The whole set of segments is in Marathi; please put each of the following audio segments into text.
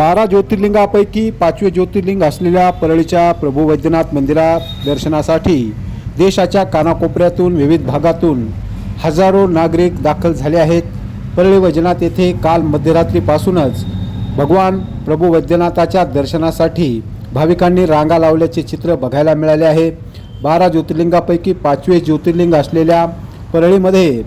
बारा ज्योतिर्लिंगापैकी पाचवे ज्योतिर्लिंग असलेल्या परळीच्या प्रभू वैद्यनाथ मंदिरात दर्शनासाठी देशाच्या कानाकोपऱ्यातून विविध भागातून हजारो नागरिक दाखल झाले आहेत. परळी वैजनाथ येथे काल मध्यरात्रीपासूनच भगवान प्रभू वैद्यनाथाच्या दर्शनासाठी भाविकांनी रांगा लावल्याचे चित्र बघायला मिळाले आहे. बारा ज्योतिर्लिंगापैकी पाचवे ज्योतिर्लिंग असलेल्या परळीमध्ये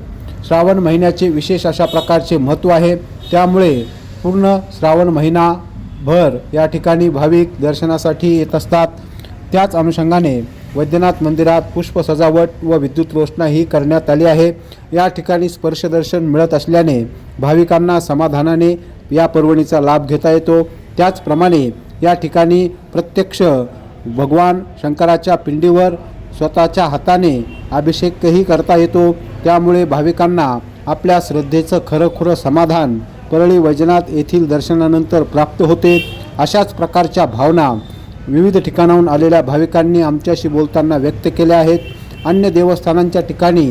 श्रावण महिन्याचे विशेष अशा प्रकारचे महत्त्व आहे. त्यामुळे पूर्ण श्रावण महिनाभर या ठिकाणी भाविक दर्शनासाठी येत असतात. त्याच अनुषंगाने वैद्यनाथ मंदिरात पुष्प सजावट व विद्युत रोषणाही करण्यात आली आहे. या ठिकाणी स्पर्शदर्शन मिळत असल्याने भाविकांना समाधानाने या पर्वणीचा लाभ घेता येतो. त्याचप्रमाणे या ठिकाणी प्रत्यक्ष भगवान शंकराच्या पिंडीवर स्वतःच्या हाताने अभिषेकही करता येतो. त्यामुळे भाविकांना आपल्या श्रद्धेचं खरंखुरं समाधान परळी वैजनाथ येथील दर्शनानंतर प्राप्त होते अशाच प्रकारच्या भावना विविध ठिकाणाहून आलेल्या भाविकांनी आमच्याशी बोलताना व्यक्त केल्या आहेत. अन्य देवस्थानांच्या ठिकाणी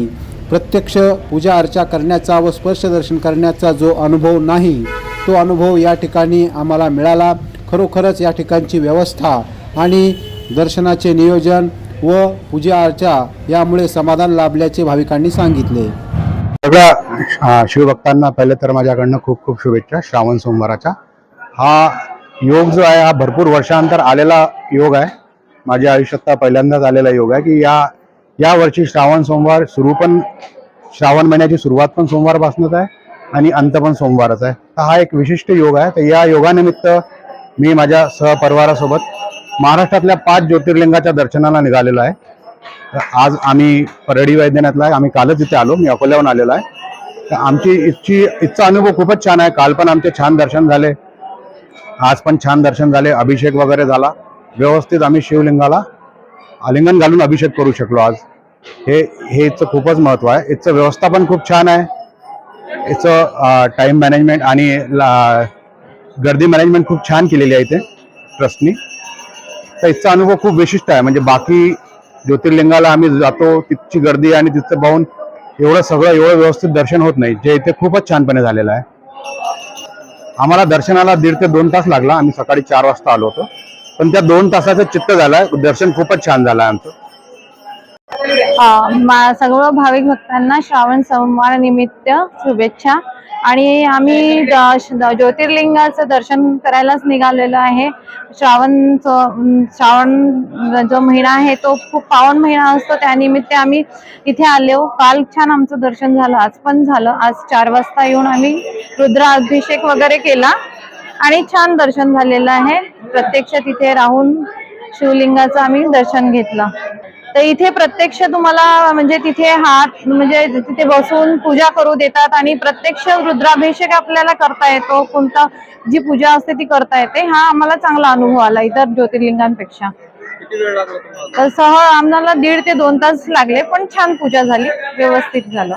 प्रत्यक्ष पूजा अर्चा करण्याचा व स्पर्शदर्शन करण्याचा जो अनुभव नाही तो अनुभव या ठिकाणी आम्हाला मिळाला. खरोखरच या ठिकाणची व्यवस्था आणि दर्शनाचे नियोजन व पूजा अर्चा यामुळे समाधान लाभल्याचे भाविकांनी सांगितले. सगळ्या शिवभक्तांना पहिले तर माझ्याकडनं खूप खूप शुभेच्छा श्रावण सोमवाराच्या. हा योग जो आहे हा भरपूर वर्षांतर आलेला योग आहे. माझ्या आयुष्यात पहिल्यांदाच आलेला योग आहे की या या वर्षी श्रावण सोमवार सुरू पण श्रावण महिन्याची सुरुवात पण सोमवारपासूनच आहे आणि अंत पण सोमवारच आहे. तर हा एक विशिष्ट योग आहे. तर या योगानिमित्त मी माझ्या सहपरिवारासोबत महाराष्ट्रातल्या पाच ज्योतिर्लिंगाच्या दर्शनाला निघालेलो आहे. तर आज आम्ही परडी वैद्यनाथला आहे. आम्ही कालच इथे आलो. मी अकोल्याहून आलेलो आहे. तर आमची इथची इथचा अनुभव खूपच छान आहे. काल पण आमचे छान दर्शन झाले. आज पण छान दर्शन झाले. अभिषेक वगैरे झाला. व्यवस्थित आम्ही शिवलिंगाला आलिंगन घालून अभिषेक करू शकलो आज. हे हे इथचं खूपच महत्त्व आहे. इथचं व्यवस्था पण खूप छान आहे. इथचं टाइम मॅनेजमेंट आणि ला- गर्दी मॅनेजमेंट खूप छान केलेली आहे इथे ट्रस्टनी तर इथचा अनुभव खूप विशिष्ट आहे. म्हणजे बाकी ज्योतिर्लिंगाला आम्ही जातो तिथची गर्दी आणि तिथं पाहून एवढं सगळं एवढं व्यवस्थित दर्शन होत नाही जे इथे खूपच छानपणे झालेलं आहे. आम्हाला दर्शनाला दीड ते दोन तास लागला आम्ही सकाळी चार वाजता आलो होतो. पण त्या दोन तासाचं चित्त झालंय दर्शन खूपच छान झालंय आमचं. सर्व भाविक भक्तांना श्रावण सोमवार निमित्त शुभेच्छा. आणि आम्ही ज्योतिर्लिंगाचं दर्शन करायलाच निघालेलो आहे. श्रावण श्रावण जो महिना आहे तो खूप पावन महिना असतो. त्यानिमित्त आम्ही इथे आलो. काल छान आमचं दर्शन झालं. आज पण झालं. आज चार वाजता येऊन आम्ही रुद्राभिषेक वगैरे केला. आणि छान दर्शन झालेलं आहे. प्रत्यक्ष तिथे राहून शिवलिंगाचं आम्ही दर्शन घेतलं. तर इथे प्रत्यक्ष तुम्हाला म्हणजे तिथे हात म्हणजे तिथे बसून पूजा करू देतात आणि प्रत्यक्ष रुद्राभिषेक आपल्याला करता येतो. कोणता जी पूजा असते ती करता येते. हा आम्हाला चांगला अनुभव आला इतर ज्योतिर्लिंगांपेक्षा. तर सह आम्हाला दीड ते दोन तास लागले पण छान पूजा झाली व्यवस्थित झालं.